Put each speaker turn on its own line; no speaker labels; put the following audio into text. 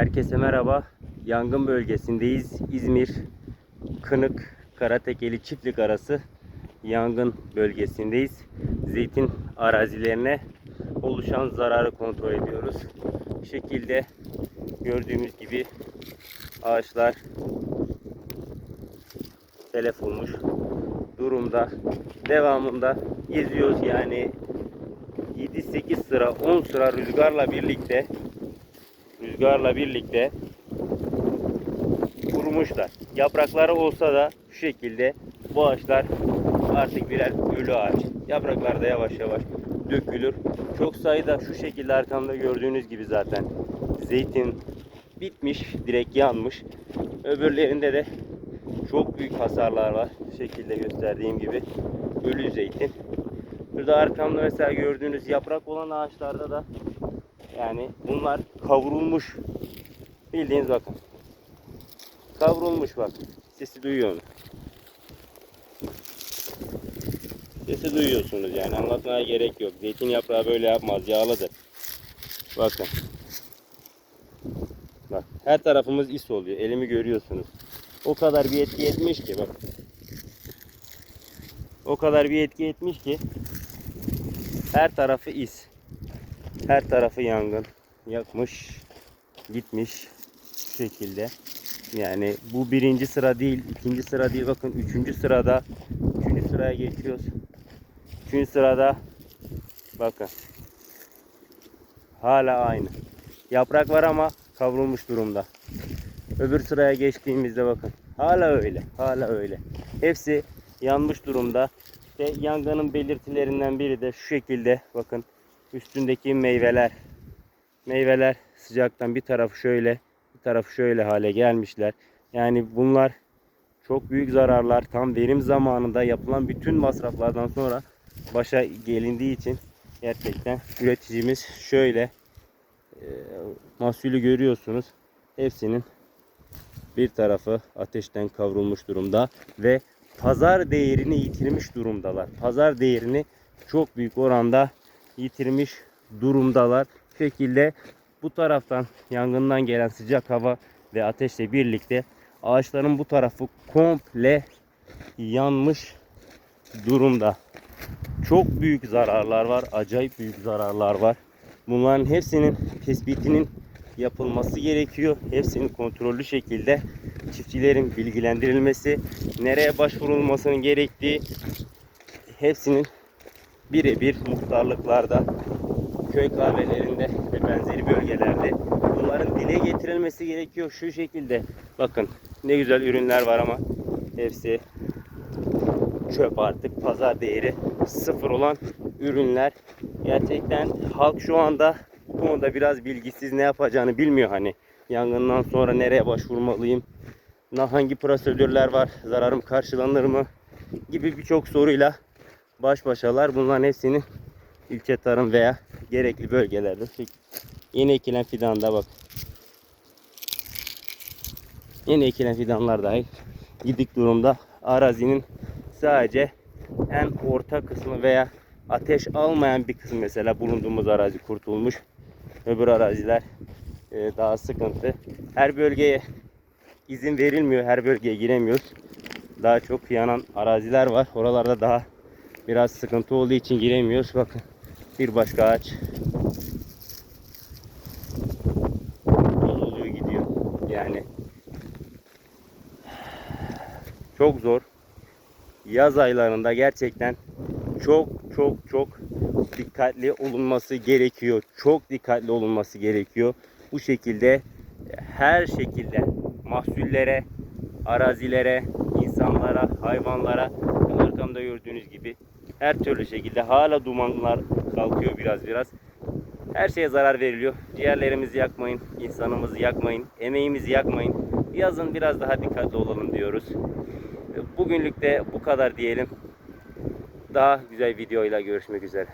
Herkese merhaba. Yangın bölgesindeyiz. İzmir, Kınık, Karatekeli çiftlik arası yangın bölgesindeyiz. Zeytin arazilerine oluşan zararı kontrol ediyoruz. Bu şekilde gördüğümüz gibi ağaçlar telef olmuş durumda. Devamında geziyoruz yani 7-8 sıra 10 sıra rüzgarla birlikte rüzgarla birlikte kurumuşlar. Yaprakları olsa da şu şekilde bu ağaçlar artık birer ölü ağaç. Yapraklar da yavaş yavaş dökülür. Çok sayıda şu şekilde arkamda gördüğünüz gibi zaten zeytin bitmiş, direkt yanmış. Öbürlerinde de çok büyük hasarlar var. Şu şekilde gösterdiğim gibi ölü zeytin. Burada arkamda mesela gördüğünüz yaprak olan ağaçlarda da yani bunlar kavrulmuş. Bildiğiniz bakın. Kavrulmuş bak. Sesi duyuyor musun? Sesi duyuyorsunuz yani anlatmaya gerek yok. Zeytin yaprağı böyle yapmaz. Yağlıdır. Bakın. Bak her tarafımız is oluyor. Elimi görüyorsunuz. O kadar bir etki etmiş ki bak. O kadar bir etki etmiş ki her tarafı is. Her tarafı yangın. Yakmış. Gitmiş. Şu şekilde. Yani bu birinci sıra değil, ikinci sıra değil. Bakın üçüncü sırada. Üçüncü sıraya geçiyoruz. Üçüncü sırada bakın. Hala aynı. Yaprak var ama kavrulmuş durumda. Öbür sıraya geçtiğimizde bakın. Hala öyle. Hala öyle. Hepsi yanmış durumda. İşte yangının belirtilerinden biri de şu şekilde bakın üstündeki meyveler. Meyveler sıcaktan bir tarafı şöyle, bir tarafı şöyle hale gelmişler. Yani bunlar çok büyük zararlar. Tam verim zamanında yapılan bütün masraflardan sonra başa gelindiği için gerçekten üreticimiz şöyle e, mahsulü görüyorsunuz. Hepsinin bir tarafı ateşten kavrulmuş durumda ve pazar değerini yitirmiş durumdalar. Pazar değerini çok büyük oranda yitirmiş durumdalar. Bu şekilde bu taraftan yangından gelen sıcak hava ve ateşle birlikte ağaçların bu tarafı komple yanmış durumda. Çok büyük zararlar var. Acayip büyük zararlar var. Bunların hepsinin tespitinin yapılması gerekiyor. Hepsinin kontrollü şekilde çiftçilerin bilgilendirilmesi, nereye başvurulmasının gerektiği hepsinin birebir muhtarlıklarda, köy kahvelerinde ve benzeri bölgelerde bunların dile getirilmesi gerekiyor. Şu şekilde bakın ne güzel ürünler var ama hepsi çöp artık pazar değeri sıfır olan ürünler. Gerçekten halk şu anda bu konuda biraz bilgisiz ne yapacağını bilmiyor hani. Yangından sonra nereye başvurmalıyım? Hangi prosedürler var? Zararım karşılanır mı? Gibi birçok soruyla baş başalar. Bunların hepsini ilçe tarım veya gerekli bölgelerde yeni ekilen fidanda bak. Yeni ekilen fidanlar dahil gidik durumda. Arazinin sadece en orta kısmı veya ateş almayan bir kısmı mesela bulunduğumuz arazi kurtulmuş. Öbür araziler e, daha sıkıntı. Her bölgeye izin verilmiyor. Her bölgeye giremiyoruz. Daha çok yanan araziler var. Oralarda daha biraz sıkıntı olduğu için giremiyoruz. Bakın bir başka ağaç Yol oluyor gidiyor. Yani çok zor. Yaz aylarında gerçekten çok çok çok dikkatli olunması gerekiyor. Çok dikkatli olunması gerekiyor. Bu şekilde her şekilde mahsullere, arazilere, insanlara, hayvanlara arkamda gördüğünüz gibi her türlü şekilde hala dumanlar kalkıyor biraz biraz. Her şeye zarar veriliyor. Ciğerlerimizi yakmayın, insanımızı yakmayın, emeğimizi yakmayın. Yazın biraz daha dikkatli olalım diyoruz. Bugünlük de bu kadar diyelim. Daha güzel videoyla görüşmek üzere.